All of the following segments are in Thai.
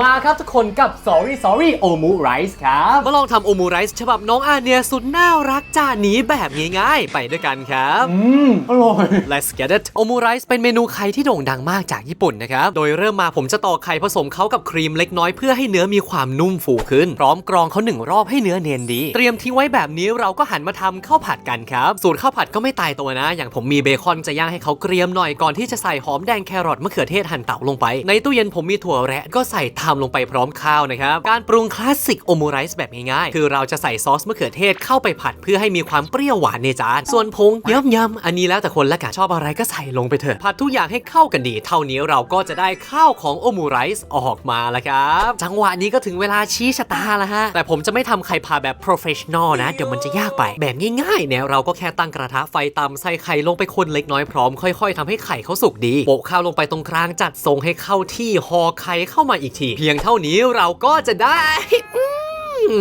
มาครับทุกคนกับ Sorry Sorry Omu Rice ครับมาลองทำโอมูไรส์ฉบับน้องอาเนียสุดน่ารักจานนี้แบบง่ายๆ ไปด้วยกันครับ อืมอร่อย Let's get it โอมูไรส์เป็นเมนูไข่ที่โด่งดังมากจากญี่ปุ่นนะครับ โดยเริ่มมาผมจะตอกไข่ผสมเข้ากับครีมเล็กน้อยเพื่อให้เนื้อมีความนุ่มฟูขึ้น พร้อมกรองเขาหนึ่งรอบให้เนื้อเนียนดี เตรียมทิ้งไว้แบบนี้เราก็หันมาทำข้าวผัดกันครับ สูตรข้าวผัดก็ไม่ตายตัวนะ อย่างผมมีเบคอนจะย่างให้เขาเกรียมหน่อยก่อนที่จะใส่หอมแดงแครอทมะเขือเทศหั่นเตาลงไป ในตู้เย็นผมมีถั่วแระก็ใส่ทำลงไปพร้อมข้าวนะครับ การปรุงคลาสสิกโอมูไรส์แบบง่ายๆ คือเราจะใส่ซอสมะเขือเทศเข้าไปผัดเพื่อให้มีความเปรี้ยวหวานในจาน ส่วนผงยำยำๆอันนี้แล้วแต่คนละกันชอบอะไรก็ใส่ลงไปเถอะ ผัดทุกอย่างให้เข้ากันดี เท่านี้เราก็จะได้ข้าวของโอมูไรส์ออกมาแล้วครับ จังหวะนี้ก็ถึงเวลาชี้ชะตาแล้วฮะ แต่ผมจะไม่ทำไข่พาแบบ professional นะ เดี๋ยวมันจะยากไป แบบง่ายๆเนี่ยเราก็แค่ตั้งกระทะไฟต่ำใส่ไข่ลงไปคนเล็กน้อยพร้อมค่อยๆทำให้ไข่เขาสุกดีโปะข้าวลงไปตรงกลางจัดทรงให้เข้าที่ห่อไข่เข้ามาอีกทีเพียงเท่านี้เราก็จะได้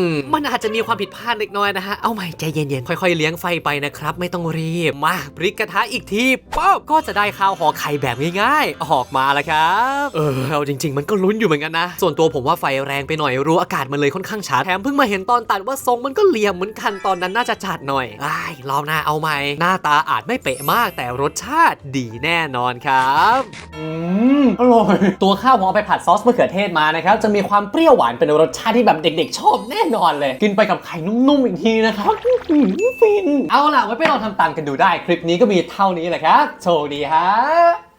มมันอาจจะมีความผิดพลาดเล็กน้อยนะฮะ เอาใหม่ใจเย็นๆ ค่อยๆ เลี้ยงไฟไปนะครับ ไม่ต้องรีบ มาพลิกกระทะอีกทีป๊อบก็จะได้ข้าวห่อไข่แบบง่ายๆ ออกมาแล้วครับ เออเอาจริง ๆ มันก็ลุ้นอยู่เหมือนกันนะ ส่วนตัวผมว่าไฟแรงไปหน่อยรู้อากาศมันเลยค่อนข้างชัดแถมเพิ่งมาเห็นตอนตัดว่าทรงมันก็เหลี่ยมเหมือนกันตอนนั้นน่าจะจัดหน่อยอ้ายรอบหน้าเอาใหม่ หน้าตาอาจไม่เป๊ะมาก แต่รสชาติดีแน่นอนครับอืมอร่อยตัวข้าวผมเอาไปผัดซอสมะเขือเทศมานะครับจะมีความเปรี้ยวหวานเป็นรสชาติที่แบบเด็ก ๆ ชอบแน่นอนเลย กินไปกับไข่นุ่มๆอีกทีนะครับอื้อหือฟิน เอาล่ะไว้ไปลองทำตามกันดูได้ คลิปนี้ก็มีเท่านี้แหละครับ โชคดีฮะ